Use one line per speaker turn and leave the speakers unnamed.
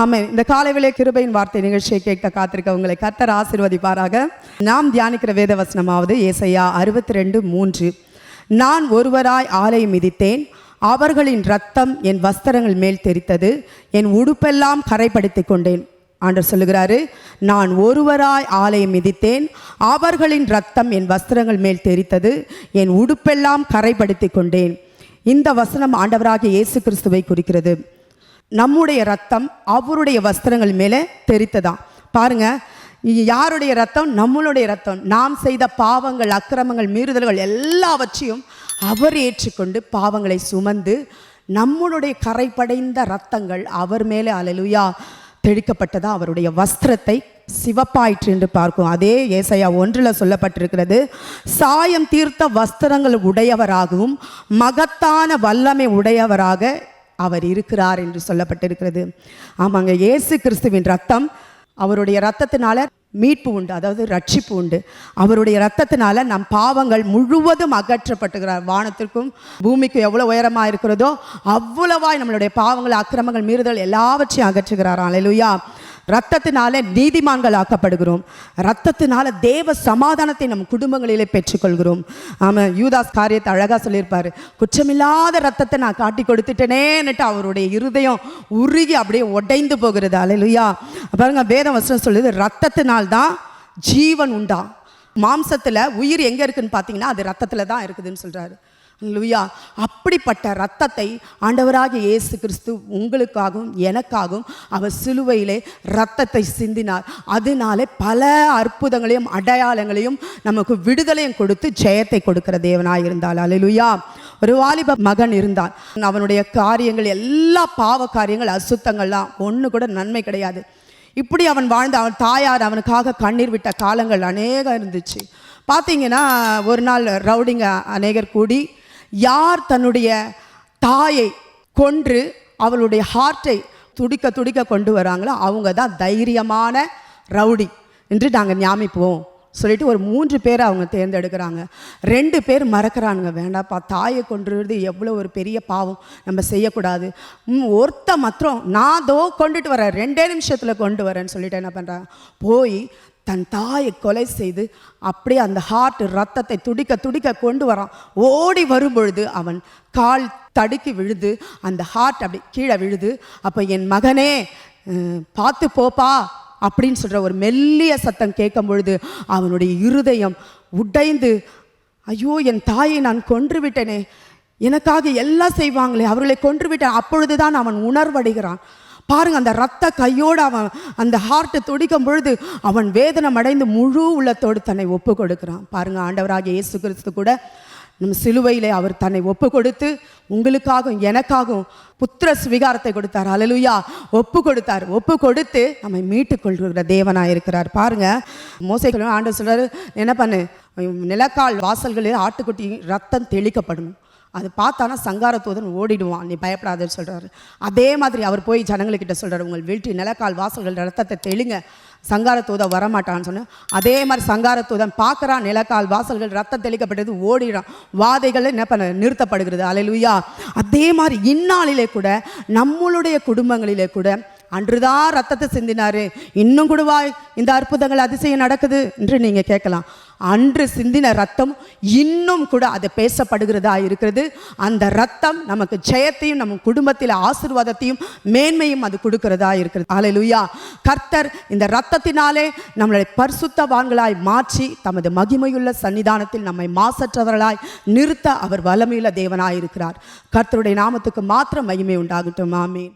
ஆமை இந்த காலைவிலே கிருபையின் வார்த்தை நிகழ்ச்சியை கேட்க காத்திருக்க உங்களை கத்தர் ஆசிர்வதிப்பாராக. நாம் தியானிக்கிற வேத வசனமாவது ஏசையா அறுபத்தி ரெண்டு மூன்று. நான் ஒருவராய் ஆலை மிதித்தேன் அவர்களின் ரத்தம் என் வஸ்திரங்கள் மேல் தெரித்தது என் உடுப்பெல்லாம் கரைப்படுத்தி கொண்டேன். ஆண்டர் சொல்லுகிறாரு நான் ஒருவராய் ஆலயம் மிதித்தேன் அவர்களின் ரத்தம் என் வஸ்திரங்கள் மேல் தெரித்தது என் உடுப்பெல்லாம் கரைப்படுத்தி கொண்டேன். இந்த வசனம் ஆண்டவராகிய இயேசு கிறிஸ்துவை குறிக்கிறது. நம்முடைய ரத்தம் அவருடைய வஸ்திரங்கள் மேலே தெரித்ததாம் பாருங்க யாருடைய ரத்தம்? நம்மளுடைய ரத்தம். நாம் செய்த பாவங்கள் அக்கிரமங்கள் மீறுதல்கள் எல்லாவற்றையும் அவர் ஏற்றுக்கொண்டு பாவங்களை சுமந்து நம்மளுடைய கரைப்படைந்த ரத்தங்கள் அவர் மேலே அலலுயா தெளிக்கப்பட்டதா அவருடைய வஸ்திரத்தை சிவப்பாயிற்று என்று பார்க்கும். அதே ஏசையா ஒன்றில் சொல்லப்பட்டிருக்கிறது சாயம் தீர்த்த வஸ்திரங்கள் உடையவராகவும் மகத்தான வல்லமை உடையவராக அவர் இருக்கிறார் என்று சொல்லப்பட்டிருக்கிறது. ஆமாங்க இயேசு கிறிஸ்துவின் ரத்தம் அவருடைய ரத்தத்தினால மீட்பு உண்டு அதாவது ரட்சிப்பு உண்டு. அவருடைய ரத்தத்தினால நம் பாவங்கள் முழுவதும் அகற்றப்பட்டுகிறார் வானத்திற்கும் பூமிக்கும் எவ்வளோ உயரமாக இருக்கிறதோ அவ்வளவாய் நம்மளுடைய பாவங்கள் அக்கிரமங்கள் மீறுதல் எல்லாவற்றையும் அகற்றுகிறார். அலையிலுயா ரத்தத்தினால நீதிமான்கள் ஆக்கப்படுகிறோம் ரத்தத்தினால தேவ சமாதானத்தை நம் குடும்பங்களிலே பெற்றுக்கொள்கிறோம். ஆமாம் யூதாஸ் காரியத்தை அழகாக சொல்லியிருப்பார். குற்றமில்லாத ரத்தத்தை நான் காட்டி கொடுத்துட்டேனேன்னுட்டு அவருடைய இருதயம் உருகி அப்படியே உடைந்து போகிறது. அலையிலுயா பாருங்க வேதம் வசனம் சொல்லுது ரத்தத்தினால் தான் ஜீவன் உண்டா? மாம்சத்தில் உயிர் எங்கே இருக்குன்னு பார்த்தீங்கன்னா அது ரத்தத்தில் தான் இருக்குதுன்னு சொல்கிறாரு லுயா அப்படிப்பட்ட ரத்தத்தை ஆண்டவராக இயேசு கிறிஸ்து உங்களுக்காகவும் எனக்காகவும் அவர் சிலுவையிலே ரத்தத்தை சிந்தினார். அதனாலே பல அற்புதங்களையும் அடையாளங்களையும் நமக்கு விடுதலையும் கொடுத்து ஜெயத்தை கொடுக்கிற தேவனாக இருந்தால் அலையிலுயா ஒரு வாலிப மகன் இருந்தான். அவனுடைய காரியங்கள் எல்லா பாவ காரியங்கள் அசுத்தங்கள்லாம் ஒன்று கூட நன்மை கிடையாது. இப்படி அவன் வாழ்ந்த அவன் தாயார் அவனுக்காக கண்ணீர் விட்ட காலங்கள் அநேகம் இருந்துச்சு. பார்த்தீங்கன்னா ஒரு நாள் ரவுடிங்க அநேகர் கூடி யார் தன்னுடைய தாயை கொன்று அவளுடைய ஹார்ட்டை துடிக்க துடிக்க கொண்டு வராங்களோ அவங்க தான் தைரியமான ரவுடி என்று நாங்கள் ஞாமிப்போம் சொல்லிட்டு ஒரு மூன்று பேர் அவங்க தேர்ந்தெடுக்கிறாங்க. ரெண்டு பேர் மறக்கிறானுங்க. வேண்டாப்பா தாயை கொண்டுறது எவ்வளோ ஒரு பெரிய பாவம். நம்ம செய்யக்கூடாது. ஒருத்த மாத்திரம் நான் தோ கொண்டுட்டு வரேன். ரெண்டே நிமிஷத்தில் கொண்டு வரேன்னு சொல்லிட்டு என்ன பண்ணுறாங்க போய் தன் தாயை கொலை செய்து அப்படியே அந்த ஹார்ட் ரத்தத்தை துடிக்க துடிக்க கொண்டு வரான். ஓடி வரும்பொழுது அவன் கால் தடுக்கி விழுது அந்த ஹார்ட் அப்படி கீழே விழுது. அப்போ என் மகனே பார்த்து போப்பா அப்படின்னு சொல்கிற ஒரு மெல்லிய சத்தம் கேட்கும் பொழுது அவனுடைய இருதயம் உடைந்து ஐயோ என் தாயை நான் கொன்று விட்டேனே. எனக்காக எல்லாம் செய்வாங்களே அவர்களை கொன்று விட்டேன். அப்பொழுதுதான் அவன் உணர்வடைகிறான். பாருங்க அந்த ரத்த கையோடு அவன் அந்த ஹார்ட்டை துடிக்கும் பொழுது அவன் வேதனம் அடைந்து முழு உள்ளத்தோடு தன்னை ஒப்பு கொடுக்குறான் பாருங்க ஆண்டவராக இயேசு கிறிஸ்து கூட நம்ம சிலுவையிலே அவர் தன்னை ஒப்பு கொடுத்து உங்களுக்காகவும் எனக்காகவும் புத்திர சுவிகாரத்தை கொடுத்தார். அலலுயா ஒப்பு கொடுத்தார் ஒப்பு கொடுத்து நம்மை மீட்டுக் கொள்கிற தேவனாக இருக்கிறார். பாருங்க மோசைகளும் ஆண்டவர் சொல்றாரு என்ன பண்ணு நிலக்கால் வாசல்களில் ஆட்டுக்குட்டி ரத்தம் தெளிக்கப்படணும் அது பார்த்தானா சங்காரத்தூதன் ஓடிடுவான். நீ பயப்படாதுன்னு சொல்கிறாரு அதே மாதிரி அவர் போய் ஜனங்களுக்கிட்ட சொல்கிறார் உங்கள் வீட்டு நிலக்கால் வாசல்கள் ரத்தத்தை தெளிங்க. சங்காரத்தூதன் வரமாட்டான்னு சொன்னேன். அதே மாதிரி சங்காரத்தூதன் பார்க்குறான் நிலக்கால் வாசல்கள் ரத்தம் தெளிக்கப்பட்டது ஓடிடான் வாதைகள் என்ன பண்ண நிறுத்தப்படுகிறது. அலையிலுயா. அதே மாதிரி இந்நாளிலே கூட நம்மளுடைய குடும்பங்களிலே கூட அன்றுதான் ரத்தத்தை சிந்தினாரு. இன்னும் கூடவா இந்த அற்புதங்கள் அதிசயம் நடக்குது என்று நீங்க கேட்கலாம். அன்று சிந்தின ரத்தம் இன்னும் கூட அது பேசப்படுகிறதா இருக்கிறது. அந்த ரத்தம் நமக்கு ஜெயத்தையும் நம்ம குடும்பத்தில் ஆசீர்வாதத்தையும் மேன்மையும் அது கொடுக்கிறதா இருக்கிறது. அலையிலுயா கர்த்தர் இந்த ரத்தத்தினாலே நம்மளை பரிசுத்தவான்களாய் மாற்றி தமது மகிமையுள்ள சன்னிதானத்தில் நம்மை மாசற்றவர்களாய் நிறுத்த அவர் வலமையுள்ள தேவனாய் இருக்கிறார் கர்த்தருடைய நாமத்துக்கு மாத்திரம் மகிமை உண்டாகட்டும். ஆமீன்